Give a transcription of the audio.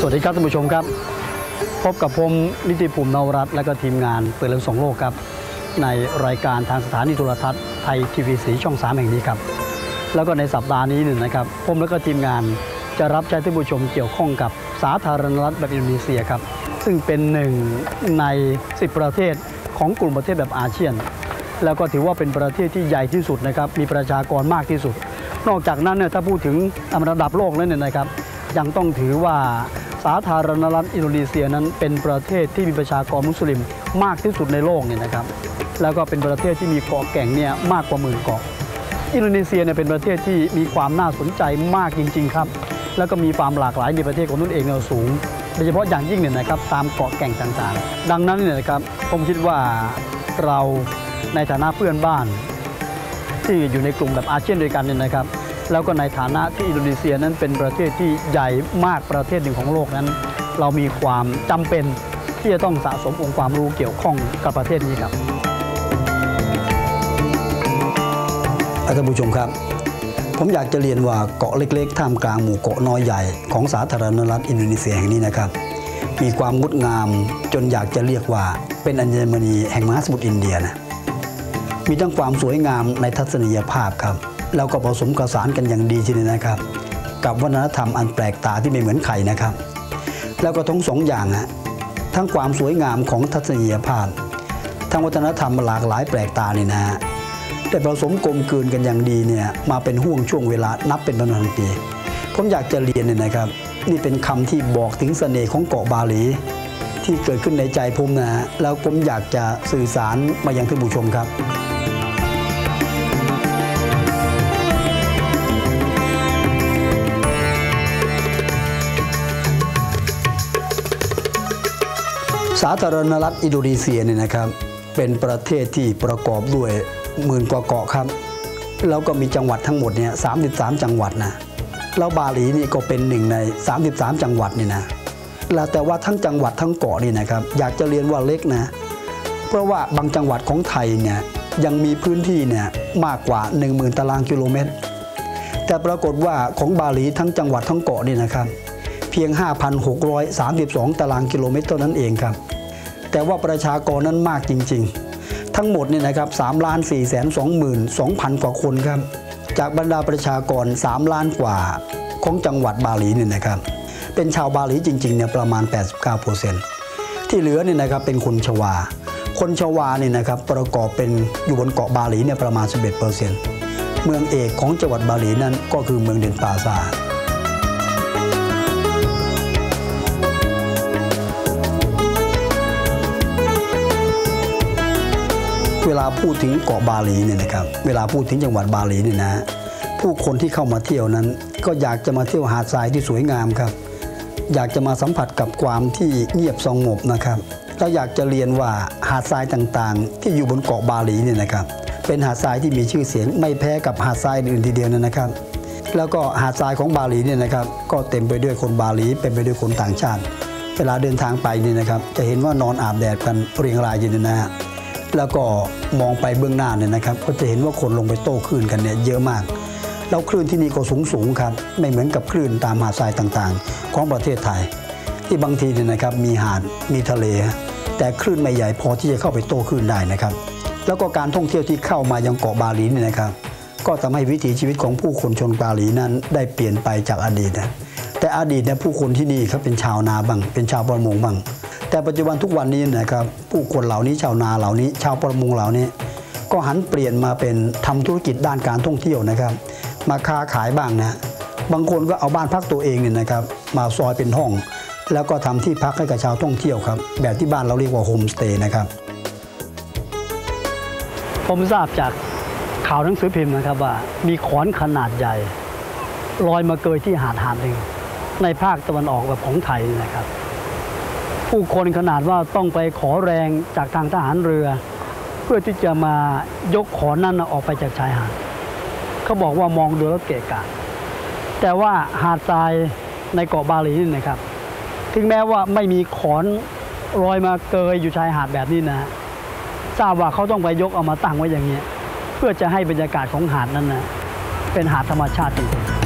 สวัสดีครับท่านผู้ชมครับ พบกับผมนิติภูมินวรัตน์และก็ทีมงานเปิดเรื่องสองโลกครับ ในรายการทางสถานีโทรทัศน์ไทยทีวีสีช่อง 3 แห่งนี้ครับ แล้วก็ในสัปดาห์นี้หนึ่งนะครับ ผมและก็ทีมงานจะรับใช้ท่านผู้ชมเกี่ยวข้องกับสาธารณรัฐแบบอินโดนีเซียครับ ซึ่งเป็นหนึ่งใน 10 ประเทศของกลุ่มประเทศแบบอาเซียน แล้วก็ถือว่าเป็นประเทศที่ใหญ่ที่สุดนะครับมีประชากรมากที่สุด นอกจากนั้นเนี่ยถ้าพูดถึงระดับโลกแล้วเนี่ยนะครับยังต้องถือว่า สาธารณรัฐอินโดนีเซียนั้นเป็นประเทศที่มีประชากรมุสลิมมากที่สุดในโลกเนี่ยนะครับ แล้วก็เป็นประเทศที่มีเกาะแก่งเนี่ยมากกว่าหมื่นเกาะ อินโดนีเซียเนี่ยเป็นประเทศที่มีความน่าสนใจมากจริง ๆ ครับ แล้วก็มีความหลากหลายในประเทศของตนเองเนี่ยสูงโดยเฉพาะอย่างยิ่งเนี่ยนะครับตามเกาะแก่งต่างๆ ดังนั้นเนี่ยนะครับผมคิดว่าเราในฐานะเพื่อนบ้าน ที่อยู่ในกลุ่มแบบอาเซียนด้วยกันเนี่ยนะครับ แล้วก็ในฐานะที่อินโดนีเซียนั้นเป็นประเทศที่ใหญ่มากประเทศหนึ่งของโลกนั้น เรามีความจำเป็นที่จะต้องสะสมองค์ความรู้เกี่ยวข้องกับประเทศนี้ครับท่านผู้ชมครับผมอยากจะเรียนว่าเกาะเล็กๆท่ามกลางหมู่เกาะน้อยใหญ่ของสาธารณรัฐอินโดนีเซียแห่งนี้นะครับ มีความงดงามจนอยากจะเรียกว่าเป็นอัญมณีแห่งมหาสมุทรอินเดียนะมีทั้งความสวยงามในทัศนียภาพครับ แล้วก็ผสมผสานกันอย่างดีทีเดียวนะครับ กับวัฒนธรรมอันแปลกตาที่ไม่เหมือนใครนะครับ แล้วก็ทั้งสองอย่างอะทั้งความสวยงามของทัศนียภาพทั้งวัฒนธรรมหลากหลายแปลกตานี่นะฮะได้ผสมกลมกลืนกันอย่างดีเนี่ยมาเป็นห่วงช่วงเวลานับเป็นพันๆปี ผมอยากจะเรียนเนี่ยนะครับ นี่เป็นคำที่บอกถึงเสน่ห์ของเกาะบาหลี ที่เกิดขึ้นในใจผมนะฮะแล้วผมอยากจะสื่อสารมายังท่านผู้ชมครับ สาธารณรัฐอินโดนีเซียเนี่ยนะครับ เป็นประเทศที่ประกอบด้วยหมื่นกว่าเกาะครับ แล้วก็มีจังหวัดทั้งหมดเนี่ย33จังหวัดนะแล้วบาหลีนี่ก็เป็นหนึ่งใน 33 จังหวัดนี่นะแล้วแต่ว่าทั้งจังหวัดทั้งเกาะนี่นะครับ อยากจะเรียนว่าเล็กนะ เพราะว่าบางจังหวัดของไทยเนี่ยยังมีพื้นที่เนี่ยมากกว่า 10,000 ตารางกิโลเมตร แต่ปรากฏว่าของบาหลีทั้งจังหวัดทั้งเกาะนี่นะครับ เพียง 5,632 ตารางกิโลเมตรเท่านั้นเองครับ แต่ว่าประชากรนั้นมากจริง ๆ ทั้งหมดเนี่ยนะครับ3ล้าน4แสน22,000กว่าคนครับ จากบรรดาประชากร 3 ล้านกว่าของจังหวัดบาหลีเนี่ยนะครับ เป็นชาวบาหลีจริงๆเนี่ยประมาณ 89%ที่เหลือเนี่ยนะครับเป็นคนชวา คนชวาเนี่ยนะครับประกอบเป็นอยู่บนเกาะบาหลีเนี่ยประมาณ 11%เมืองเอกของจังหวัดบาหลีนั้นก็คือเมืองเดนปาซา พูดถึงเกาะบาหลีเนี่ยนะครับเวลาพูดถึงจังหวัดบาหลีเนี่ยนะผู้คนที่เข้ามาเที่ยวนั้น ก็อยากจะมาเที่ยวหาดทรายที่สวยงามครับ อยากจะมาสัมผัสกับความที่เงียบสงบนะครับแล้วอยากจะเรียนว่าหาดทรายต่างๆ ที่อยู่บนเกาะบาหลีเนี่ยนะครับเป็นหาดทรายที่มีชื่อเสียงไม่แพ้กับหาดทรายอื่นทีเดียวนะครับ แล้วก็หาดทรายของบาหลีเนี่ยนะครับก็เต็มไปด้วยคนบาหลีเป็นไปด้วยคนต่างชาติ เวลาเดินทางไปเนี่ยนะครับจะเห็นว่านอนอาบแดดกันเรียงรายอยู่นะฮะ แล้วก็มองไปเบื้องหน้าเนี่ยนะครับ ก็จะเห็นว่าคนลงไปโต้คลื่นกันเนี่ยเยอะมาก แล้วคลื่นที่นี่ก็สูงสูงครับ ไม่เหมือนกับคลื่นตามหาดทรายต่างๆ ของประเทศไทย ที่บางทีเนี่ยนะครับมีหาดมีทะเล แต่คลื่นไม่ใหญ่พอที่จะเข้าไปโต้คลื่นได้นะครับ แล้วก็การท่องเที่ยวที่เข้ามายังเกาะบาหลีเนี่ยนะครับ ก็ทำให้วิถีชีวิตของผู้คนชนบาหลีนั้นได้เปลี่ยนไปจากอดีตนะแต่อดีตเนี่ยผู้คนที่นี่เขาเป็นชาวนาบ้างเป็นชาวประมงบ้าง แต่ปัจจุบันทุกวันนี้นะครับผู้คนเหล่านี้ชาวนาเหล่านี้ ชาวประมงเหล่านี้ ก็หันเปลี่ยนมาเป็นทำธุรกิจด้านการท่องเที่ยวนะครับ มาค้าขายบ้างนะบางคนก็เอาบ้านพักตัวเองเนี่ยนะครับ มาซอยเป็นห้อง แล้วก็ทำที่พักให้กับชาวท่องเที่ยวครับแบบที่บ้านเราเรียกว่าโฮมสเตย์นะครับผมทราบจากข่าวหนังสือพิมพ์นะครับว่า มีขอนขนาดใหญ่ลอยมาเกยที่หาดหาดหนึ่งในภาคตะวันออกแบบของไทยนะครับ ผู้คนขนาดว่าต้องไปขอแรงจากทางทหารเรือ เพื่อที่จะมายกขอนั้นออกไปจากชายหาดเขาบอกว่ามองดูแล้วเกะกะแต่ว่าหาดทรายในเกาะบาหลีนี่นะครับ ถึงแม้ว่าไม่มีขอนลอยมาเกยอยู่ชายหาดแบบนี้นะทราบว่าเขาต้องไปยกเอามาตั้งไว้อย่างนี้ยเพื่อจะให้บรรยากาศของหาดนั้นนะเป็นหาดธรรมชาติจริง